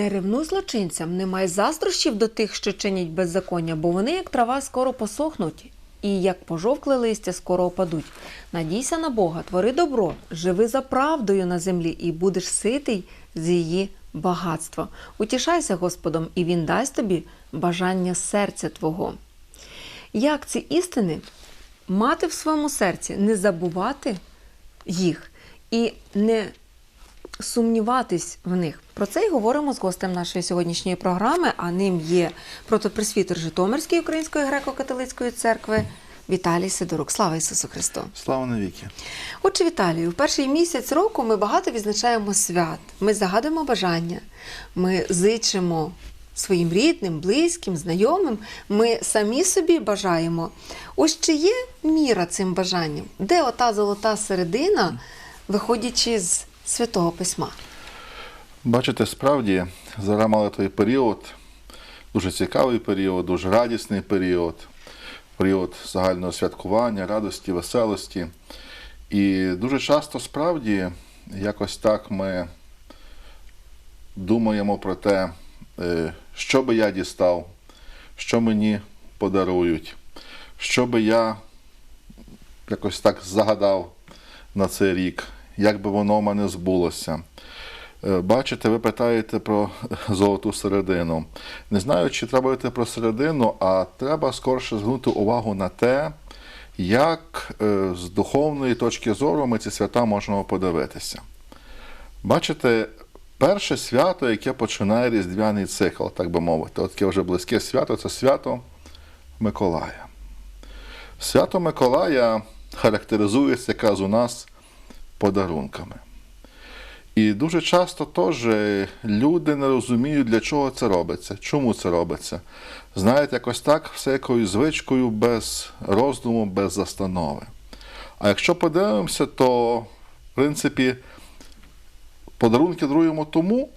Не ревнуй злочинцям, не май заздрощів до тих, що чинять беззаконня, бо вони, як трава, скоро посохнуть, і як пожовкле листя, скоро опадуть. Надійся на Бога, твори добро, живи за правдою на землі, і будеш ситий з її багатства. Утішайся Господом, і Він дасть тобі бажання серця твого. Як ці істини мати в своєму серці, не забувати їх і не сумніватись в них. Про це й говоримо з гостем нашої сьогоднішньої програми, а ним є протопресвітер Житомирської Української греко-католицької церкви Віталій Сидорук. Слава Ісусу Христу! Слава навіки. Отже, Віталію, в перший місяць року ми багато відзначаємо свят. Ми загадуємо бажання, ми зичимо своїм рідним, близьким, знайомим. Ми самі собі бажаємо. Ось чи є міра цим бажанням? Де ота золота середина, виходячи з святого письма? Бачите, справді зараз мали той період, дуже цікавий період, дуже радісний період, період загального святкування, радості, веселості. І дуже часто справді якось так ми думаємо про те, е, що би я дістав, що мені подарують, що би я якось так загадав на цей рік, як би воно в мене збулося. Е, Бачите, ви питаєте про золоту середину. Не знаю, чи треба говорити про середину, а треба скорше звернути увагу на те, як е, з духовної точки зору ми ці свята можемо подивитися. Бачите, перше свято, яке починає різдвяний цикл, так би мовити, таке вже близьке свято це свято Миколая. Свято Миколая характеризується якраз у нас подарунками. І дуже часто теж люди не розуміють, для чого це робиться, чому це робиться. Знаєте, якось так, все якоюсь звичкою, без роздуму, без застанови. А якщо подивимося, то, в принципі, подарунки даруємо тому,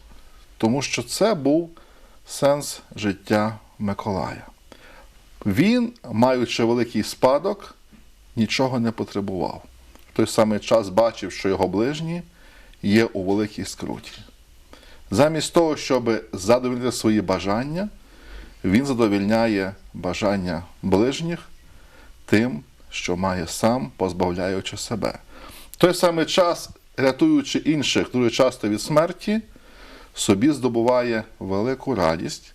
тому що це був сенс життя Миколая. Він, маючи великий спадок, нічого не потребував. Той самий час бачив, що його ближні є у великій скруті. Замість того, щоб задовольнити свої бажання, він задовільняє бажання ближніх тим, що має сам, позбавляючи себе. Той самий час, рятуючи інших дуже часто від смерті, собі здобуває велику радість,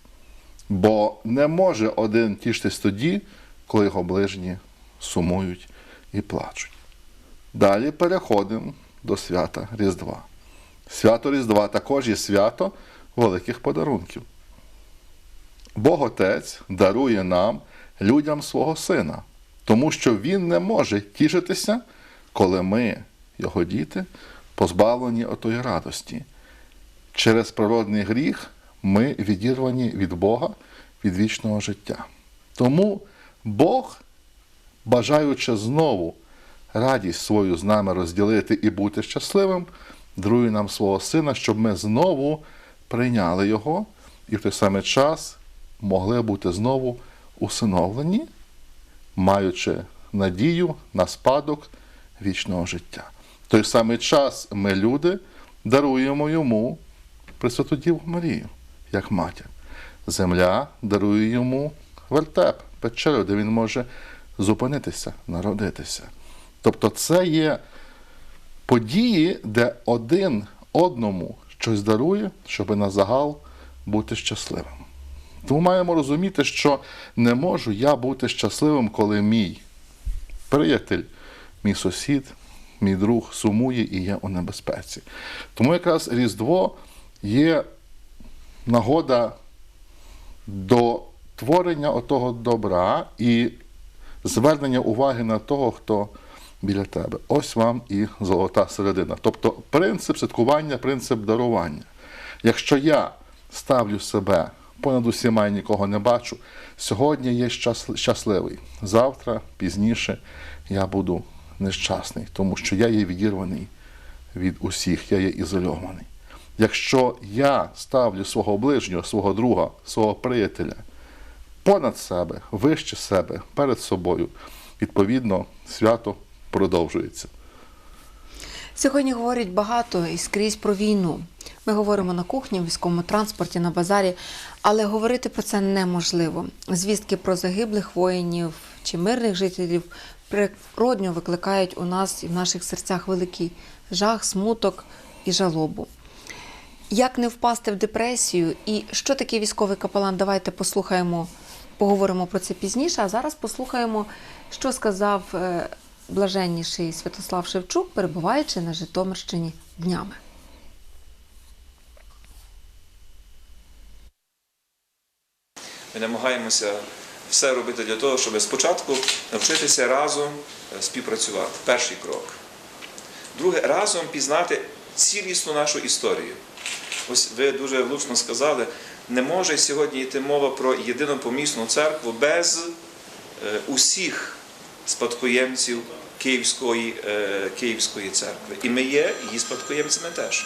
бо не може один тішитись тоді, коли його ближні сумують і плачуть. Далі переходимо до свята Різдва. Свято Різдва також є свято великих подарунків. Бог Отець дарує нам, людям свого Сина, тому що Він не може тішитися, коли ми, його діти, позбавлені отої радості. Через природний гріх ми відірвані від Бога, від вічного життя. Тому Бог, бажаючи знову радість свою з нами розділити і бути щасливим, дарує нам свого сина, щоб ми знову прийняли його і в той самий час могли бути знову усиновлені, маючи надію на спадок вічного життя. В той самий час ми, люди, даруємо йому Пресвяту Діву Марію, як матір. Земля дарує йому вертеп, печеру, де він може зупинитися, народитися. Тобто це є події, де один одному щось дарує, щоб на загал бути щасливим. Тому маємо розуміти, що не можу я бути щасливим, коли мій приятель, мій сусід, мій друг сумує і є у небезпеці. Тому якраз Різдво є нагода до творення отого добра і звернення уваги на того, хто біля тебе. Ось вам і золота середина. Тобто принцип святкування, принцип дарування. Якщо я ставлю себе понад усіма і нікого не бачу, сьогодні є щасливий. Завтра, пізніше, я буду нещасний, тому що я є відірваний від усіх, я є ізольований. Якщо я ставлю свого ближнього, свого друга, свого приятеля понад себе, вище себе, перед собою, відповідно, свято продовжується. Сьогодні говорять багато і скрізь про війну. Ми говоримо на кухні, в військовому транспорті, на базарі, але говорити про це неможливо. Звістки про загиблих воїнів чи мирних жителів природньо викликають у нас і в наших серцях великий жах, смуток і жалобу. Як не впасти в депресію і що таке військовий капелан? Давайте послухаємо, поговоримо про це пізніше. А зараз послухаємо, що сказав е, блаженніший Святослав Шевчук, перебуваючи на Житомирщині днями. Ми намагаємося все робити для того, щоб спочатку навчитися разом е, співпрацювати. Перший крок. Друге, разом пізнати цілісну нашу історію. Ось ви дуже влучно сказали, не може сьогодні йти мова про єдину помісну церкву без е, усіх спадкоємців Київської, е, Київської церкви. І ми є її спадкоємцями теж.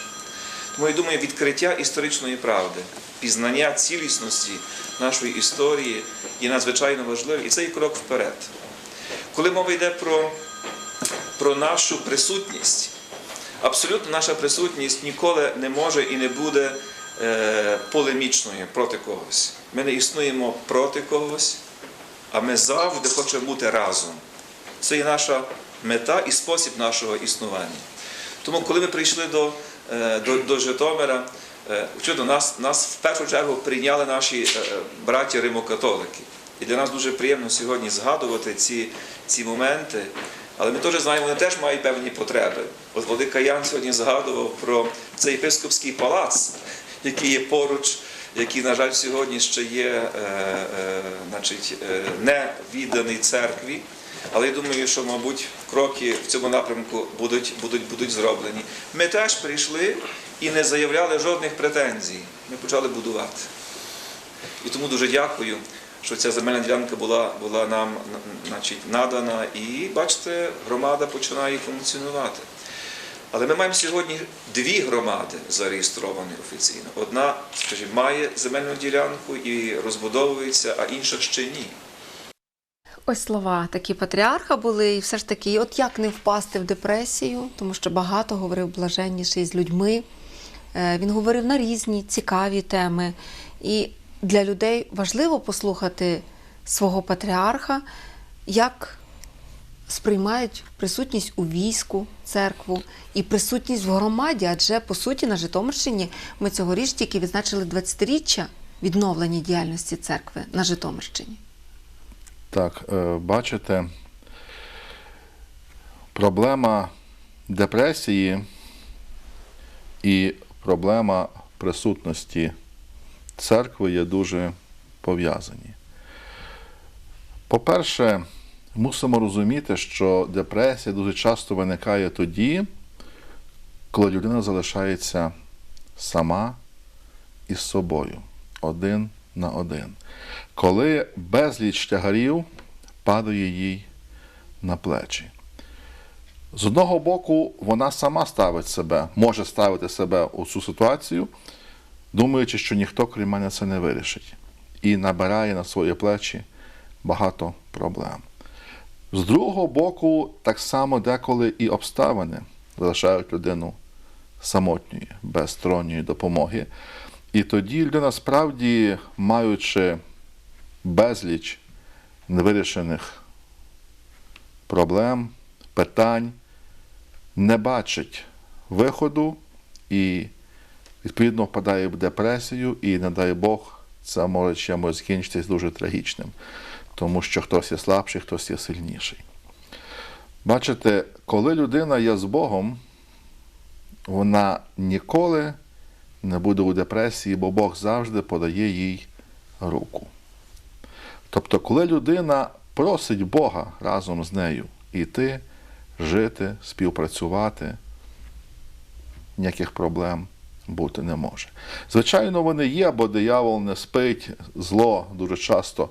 Тому я думаю, відкриття історичної правди, пізнання цілісності нашої історії є надзвичайно важливим, і це є крок вперед. Коли мова йде про, про нашу присутність, абсолютно наша присутність ніколи не може і не буде е, полемічною проти когось. Ми не існуємо проти когось, а ми завжди хочемо бути разом. Це є наша мета і спосіб нашого існування. Тому, коли ми прийшли до, е, до, до Житомира, е, очевидно, нас, нас в першу чергу прийняли наші е, браті римокатолики. І для нас дуже приємно сьогодні згадувати ці, ці моменти. Але ми теж знаємо, вони теж мають певні потреби. От Владика Ян сьогодні згадував про цей єпископський палац, який є поруч, який, на жаль, сьогодні ще є е, е, значить, не відданий церкві. Але я думаю, що, мабуть, кроки в цьому напрямку будуть, будуть, будуть зроблені. Ми теж прийшли і не заявляли жодних претензій. Ми почали будувати. І тому дуже дякую, що ця земельна ділянка була, була нам значить, надана. І бачите, громада починає функціонувати. Але ми маємо сьогодні дві громади зареєстровані офіційно. Одна, скажімо, має земельну ділянку і розбудовується, а інша ще ні. Ось слова такі патріарха були, і все ж таки, от як не впасти в депресію, тому що багато говорив блаженніший з людьми. Е, Він говорив на різні цікаві теми. І для людей важливо послухати свого патріарха, як сприймають присутність у війську, церкву і присутність в громаді. Адже по суті на Житомирщині ми цьогоріч тільки відзначили 20-річчя відновлення діяльності церкви на Житомирщині. Так, е, бачите, проблема депресії і проблема присутності церкви є дуже пов'язані. По-перше, мусимо розуміти, що депресія дуже часто виникає тоді, коли людина залишається сама із собою, один на один. Коли безліч тягарів падає їй на плечі. З одного боку, вона сама ставить себе, може ставити себе у цю ситуацію, думаючи, що ніхто, крім мене, це не вирішить, і набирає на свої плечі багато проблем. З другого боку, так само деколи і обставини залишають людину самотньою, без сторонньої допомоги. І тоді людина справді, маючи безліч невирішених проблем, питань, не бачить виходу і, відповідно, впадає в депресію, і, не дай Бог, це може чимось закінчитись дуже трагічним, тому що хтось є слабший, хтось є сильніший. Бачите, коли людина є з Богом, вона ніколи не буде у депресії, бо Бог завжди подає їй руку. Тобто, коли людина просить Бога разом з нею йти, жити, співпрацювати, ніяких проблем бути не може. Звичайно, вони є, бо диявол не спить, зло дуже часто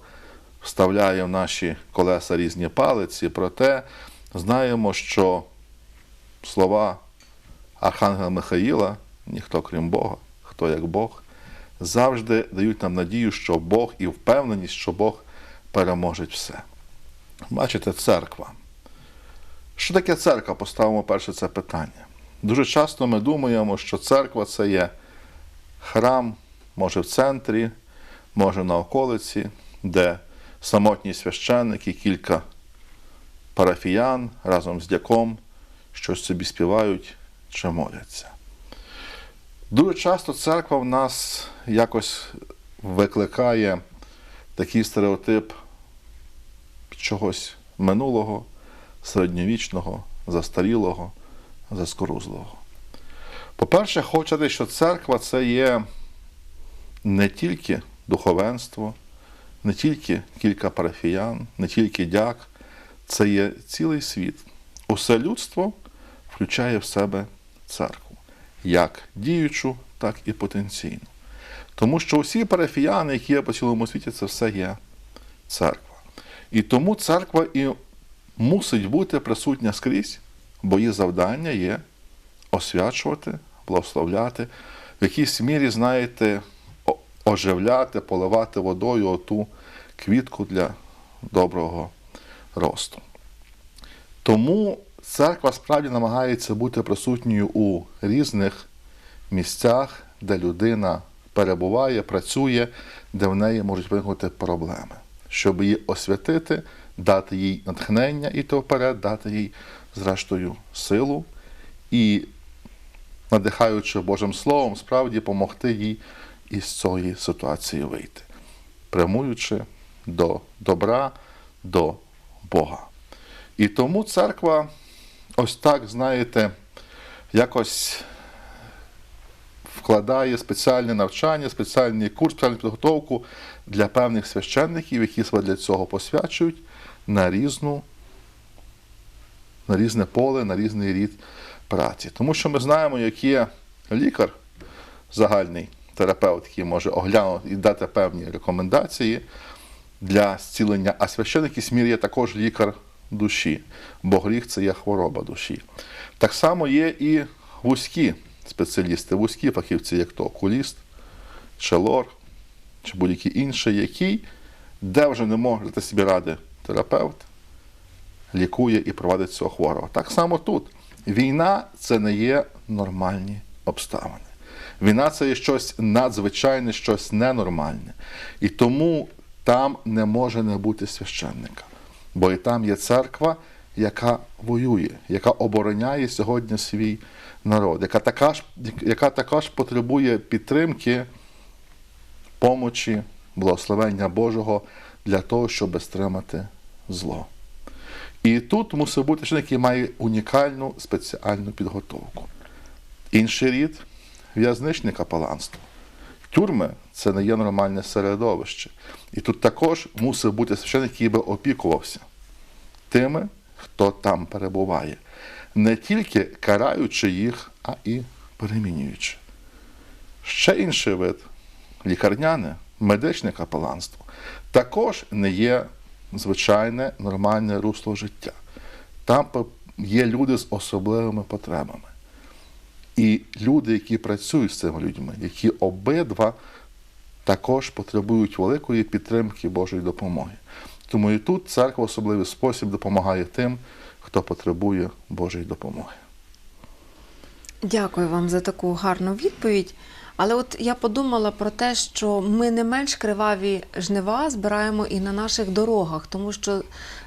вставляє в наші колеса різні палиці, проте знаємо, що слова Архангела Михаїла, ніхто крім Бога, хто як Бог, завжди дають нам надію, що Бог і впевненість, що Бог переможе все. Бачите, церква. Що таке церква? Поставимо перше це питання. Дуже часто ми думаємо, що церква це є храм, може в центрі, може на околиці, де самотній священник і кілька парафіян разом з дяком щось собі співають чи моляться. Дуже часто церква в нас якось викликає такий стереотип чогось минулого, середньовічного, застарілого, заскорузлого. По-перше, хочу сказати, що церква це є не тільки духовенство, не тільки кілька парафіян, не тільки дяк, це є цілий світ. Усе людство включає в себе церкву, як діючу, так і потенційну. Тому що усі парафіяни, які є по цілому світі, це все є церква. І тому церква і мусить бути присутня скрізь, бо її завдання є освячувати, благословляти, в якійсь мірі, знаєте, оживляти, поливати водою оту квітку для доброго росту. Тому церква справді намагається бути присутньою у різних місцях, де людина перебуває, працює, де в неї можуть виникнути проблеми, щоб її освятити, дати їй натхнення іти вперед, дати їй, зрештою, силу. І, надихаючи Божим Словом, справді допомогти їй із цієї ситуації вийти, прямуючи до добра, до Бога. І тому церква, ось так, знаєте, якось вкладає спеціальне навчання, спеціальний курс, спеціальну підготовку для певних священників, які себе для цього посвячують на різну, на різне поле, на різний рід праці. Тому що ми знаємо, як є лікар загальний терапевт, який може оглянути і дати певні рекомендації для зцілення, а священник Ісмір є також лікар душі, бо гріх це є хвороба душі. Так само є і вузькі спеціалісти, вузькі фахівці, як то окуліст, чи чи будь-який інший, який, де вже не може дати собі ради терапевт, лікує і провадить цього хворого. Так само тут. Війна це не є нормальні обставини. Війна це є щось надзвичайне, щось ненормальне. І тому там не може не бути священника. Бо і там є церква, яка воює, яка обороняє сьогодні свій народ, яка також, яка також потребує підтримки, помочі, благословення Божого для того, щоб стримати зло. І тут мусить бути священик, який має унікальну спеціальну підготовку. Інший рід в'язничне капеланство. Тюрми це не є нормальне середовище. І тут також мусив бути священик, який би опікувався тими, хто там перебуває, не тільки караючи їх, а і перемінюючи. Ще інший вид лікарняне, медичне капеланство, також не є звичайне нормальне русло життя. Там є люди з особливими потребами. І люди, які працюють з цими людьми, які обидва також потребують великої підтримки Божої допомоги. Тому і тут церква в особливий спосіб допомагає тим, хто потребує Божої допомоги. Дякую вам за таку гарну відповідь. Але от я подумала про те, що ми не менш криваві жнива збираємо і на наших дорогах, тому що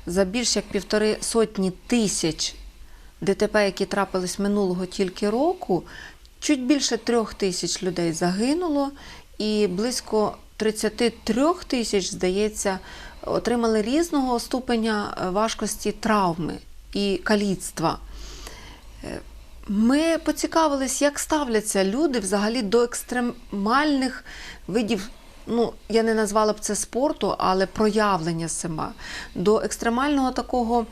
за більш як півтори сотні тисяч ДТП, які трапились минулого тільки року, чуть більше трьох тисяч людей загинуло, і близько 33 тисяч, здається, отримали різного ступеня е, важкості травми і каліцтва. Е, Ми поцікавились, як ставляться люди взагалі до екстремальних видів. Ну, я не назвала б це спорту, але проявлення сама, до екстремального такого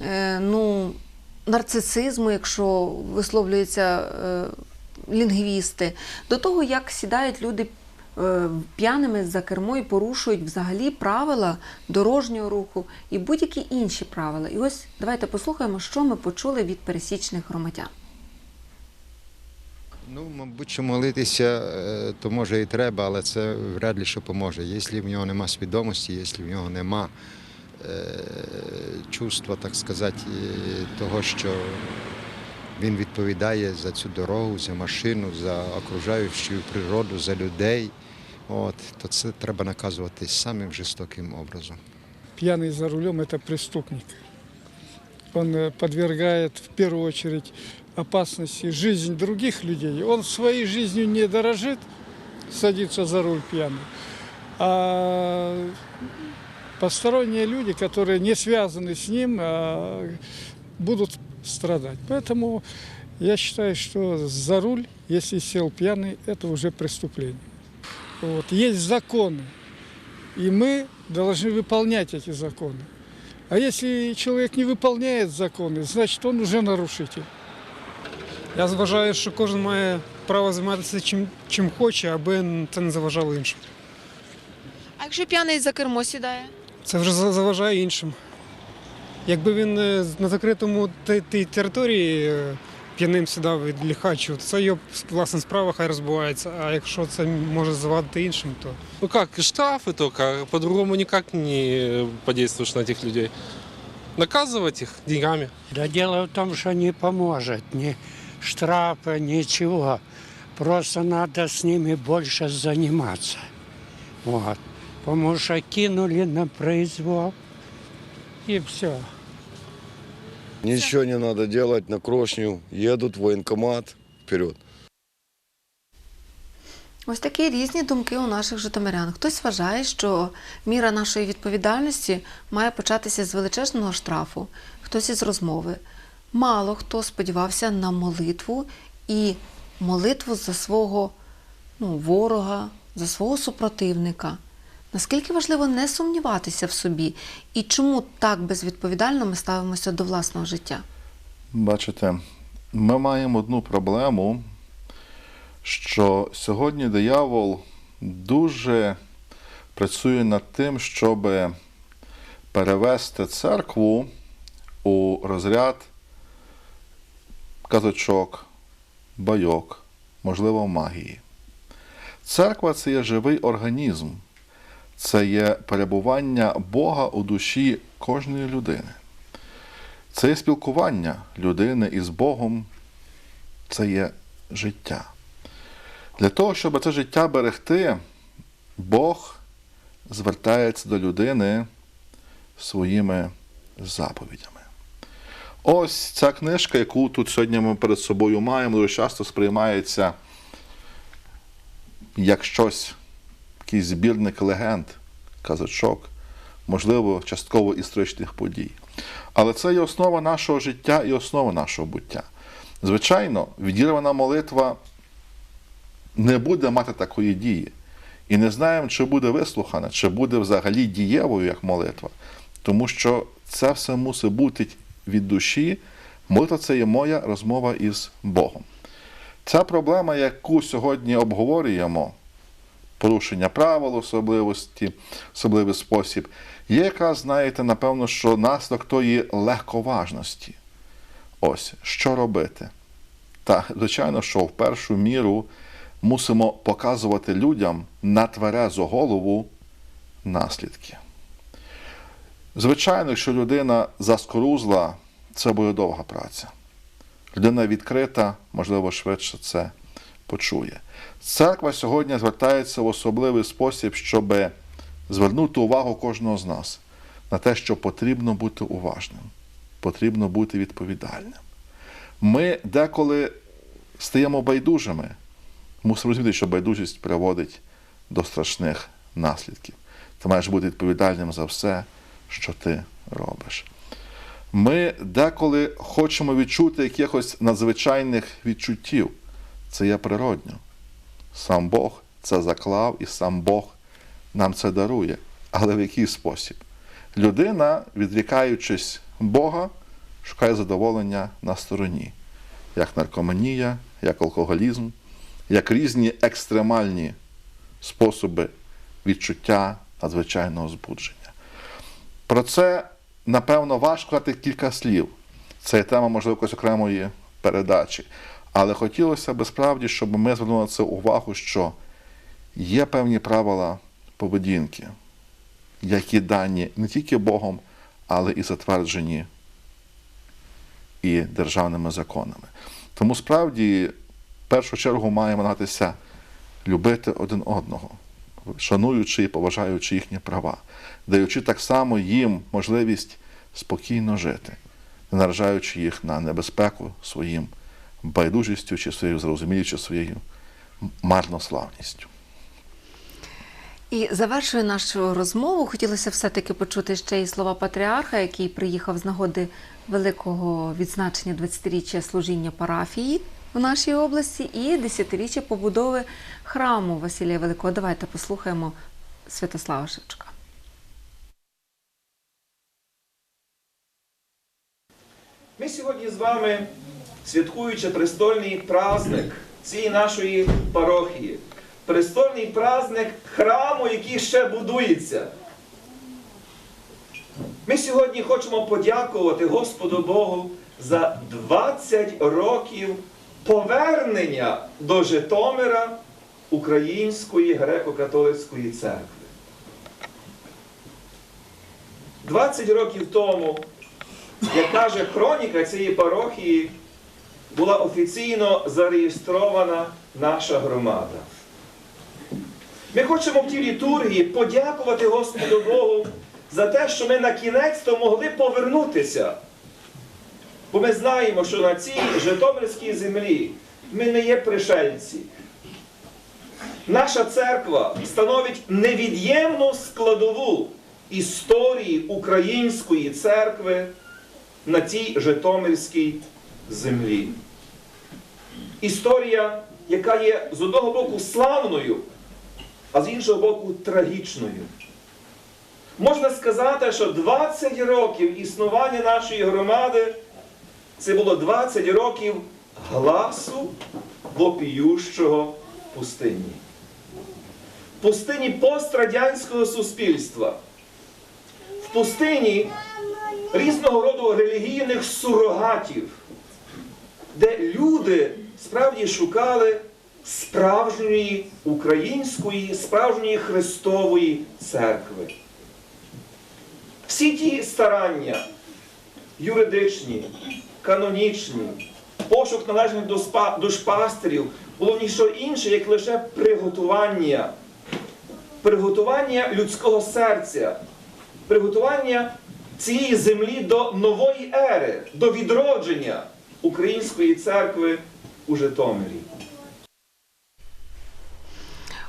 е, ну, нарцисизму, якщо висловлюються е, лінгвісти, до того, як сідають люди е, п'яними за кермо і порушують взагалі правила дорожнього руху і будь-які інші правила. І ось давайте послухаємо, що ми почули від пересічних громадян. Ну, мабуть, що молитися, е, то може і треба, але це вряд ли що поможе. Якщо в нього нема свідомості, якщо в нього нема е, чувства, так сказати, е, того, що Він відповідає за цю дорогу, за машину, за окружаючу природу, за людей. От, то це треба наказувати самим жорстоким образом. Пьяный за рулем – это преступник. Он э, подвергает в первую очередь опасности жизнь других людей. Он своей жизнью не дорожит, садится за руль пьяный. А посторонние люди, которые не связаны с ним, а, будут страдать. Поэтому я считаю, что за руль, если сел пьяный, это уже преступление. Вот. Есть законы, и мы должны выполнять эти законы. А если человек не выполняет законы, значит он уже нарушитель. Я вважаю, що кожен має право займатися чим, чим хоче, аби це не заважало іншим. А якщо п'яний за кермо сідає? Це вже за- заважає іншим. Якби він е, на закритому те- тій території е, п'яним сідав від ліхачу, то це його власна справа, хай розбувається. А якщо це може завадити іншим, то Ну как, штрафы только, по-другому никак не подействуешь на этих людей. Наказывать их деньгами. Да дело в том, что не поможет ни штрафа, ничего. Просто надо с ними больше заниматься. Вот. Потому что кинули на произвол. И все. Ничего не надо делать, на крошню едут в военкомат, вперед. Ось такі різні думки у наших житомирян. Хтось вважає, що міра нашої відповідальності має початися з величезного штрафу, хтось із розмови. Мало хто сподівався на молитву і молитву за свого ну, ворога, за свого супротивника. Наскільки важливо не сумніватися в собі і чому так безвідповідально ми ставимося до власного життя? Бачите, ми маємо одну проблему, що сьогодні диявол дуже працює над тим, щоб перевести церкву у розряд казочок, байок, можливо, магії. Церква це є живий організм, це є перебування Бога у душі кожної людини. Це є спілкування людини із Богом, це є життя. Для того, щоб це життя берегти, Бог звертається до людини своїми заповідями. Ось ця книжка, яку тут сьогодні ми перед собою маємо, дуже часто сприймається як щось, якийсь збірник легенд, казочок, можливо, частково історичних подій. Але це є основа нашого життя і основа нашого буття. Звичайно, відірвана молитва не буде мати такої дії. І не знаємо, чи буде вислухана, чи буде взагалі дієвою як молитва. Тому що це все мусить бути від душі. Молитва це є моя розмова із Богом. Ця проблема, яку сьогодні обговорюємо, порушення правил, особливості, особливий спосіб, є якраз, знаєте, напевно, що наслідок тої легковажності. Ось, що робити? Та, звичайно, що в першу міру мусимо показувати людям на тверезу голову наслідки. Звичайно, якщо людина заскорузла, це буде довга праця. Людина відкрита, можливо, швидше це почує. Церква сьогодні звертається в особливий спосіб, щоб звернути увагу кожного з нас на те, що потрібно бути уважним, потрібно бути відповідальним. Ми деколи стаємо байдужими, мусимо розуміти, що байдужість приводить до страшних наслідків. Ти маєш бути відповідальним за все, що ти робиш. Ми деколи хочемо відчути якихось надзвичайних відчуттів. Це є природньо. Сам Бог це заклав і сам Бог нам це дарує. Але в який спосіб? Людина, відрікаючись Бога, шукає задоволення на стороні, як наркоманія, як алкоголізм, як різні екстремальні способи відчуття надзвичайного збудження. Про це, напевно, важко сказати кілька слів. Це тема, можливо, якоїсь окремої передачі. Але хотілося б справді, щоб ми звернули на це увагу, що є певні правила поведінки, які дані не тільки Богом, але і затверджені і державними законами. Тому справді, в першу чергу, маємо намагатися любити один одного, шануючи і поважаючи їхні права, даючи так само їм можливість спокійно жити, не наражаючи їх на небезпеку своїм байдужістю чи своєю зрозумілістю, чи своєю марнославністю. І завершую нашу розмову. Хотілося все-таки почути ще й слова патріарха, який приїхав з нагоди великого відзначення 20-річчя служіння парафії в нашій області і 10-річчя побудови храму Василія Великого. Давайте послухаємо Святослава Шевчука. Ми сьогодні з вами, святкуючи престольний праздник цієї нашої парохії, престольний праздник храму, який ще будується. Ми сьогодні хочемо подякувати Господу Богу за 20 років повернення до Житомира Української греко-католицької церкви. 20 років тому як каже хроніка цієї парохії, була офіційно зареєстрована наша громада. Ми хочемо в тій літургії подякувати Господу Богу за те, що ми на кінець-то могли повернутися. Бо ми знаємо, що на цій Житомирській землі ми не є пришельці. Наша церква становить невід'ємну складову історії української церкви на тій Житомирській землі. Історія, яка є з одного боку славною, а з іншого боку трагічною. Можна сказати, що 20 років існування нашої громади це було 20 років гласу вопіющого пустині. Пустині пострадянського суспільства. В пустині різного роду релігійних сурогатів, де люди справді шукали справжньої української, справжньої Христової церкви. Всі ті старання юридичні, канонічні, пошук належних до спа- душпастерів було ніщо інше, як лише приготування, приготування людського серця, приготування цієї землі до нової ери, до відродження української церкви у Житомирі.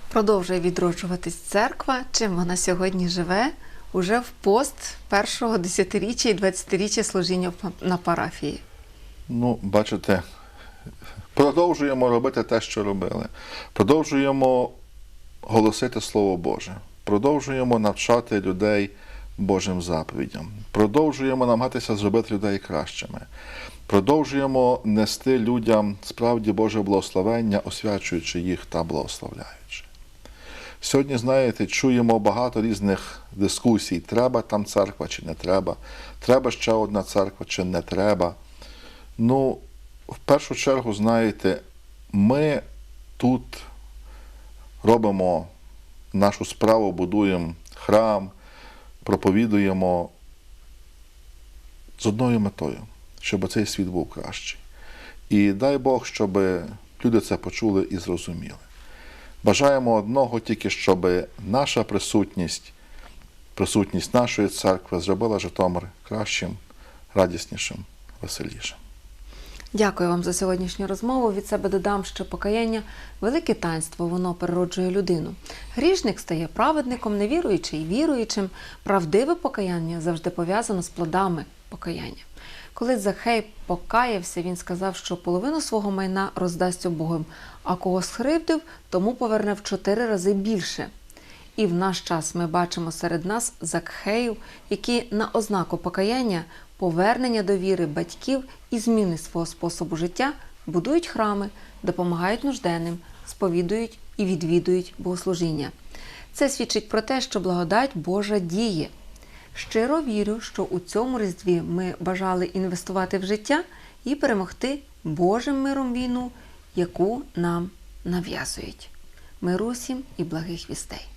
Продовжує відроджуватись церква. Чим вона сьогодні живе? Уже в пост першого десятиріччя і двадцятиріччя служіння на парафії. Ну, бачите, продовжуємо робити те, що робили. Продовжуємо голосити Слово Боже. Продовжуємо навчати людей Божим заповідям. Продовжуємо намагатися зробити людей кращими. Продовжуємо нести людям справді Боже благословення, освячуючи їх та благословляючи. Сьогодні, знаєте, чуємо багато різних дискусій: треба там церква чи не треба, треба ще одна церква чи не треба. Ну, в першу чергу, знаєте, ми тут робимо нашу справу, будуємо храм, проповідуємо з одною метою, щоб цей світ був кращий. І дай Бог, щоб люди це почули і зрозуміли. Бажаємо одного тільки, щоб наша присутність, присутність нашої церкви зробила Житомир кращим, радіснішим, веселішим. Дякую вам за сьогоднішню розмову. Від себе додам, що покаяння велике таїнство, воно перероджує людину. Грішник стає праведником, невіруючий віруючим. Правдиве покаяння завжди пов'язано з плодами покаяння. Коли Захей покаявся, він сказав, що половину свого майна роздасть Богом, а кого схривдив, тому поверне в чотири рази більше. І в наш час ми бачимо серед нас Закхеїв, які на ознаку покаяння, повернення до віри батьків і зміни свого способу життя будують храми, допомагають нужденним, сповідують і відвідують богослужіння. Це свідчить про те, що благодать Божа діє. Щиро вірю, що у цьому різдві ми бажали інвестувати в життя і перемогти Божим миром війну, яку нам нав'язують. Миру всім і благих вістей.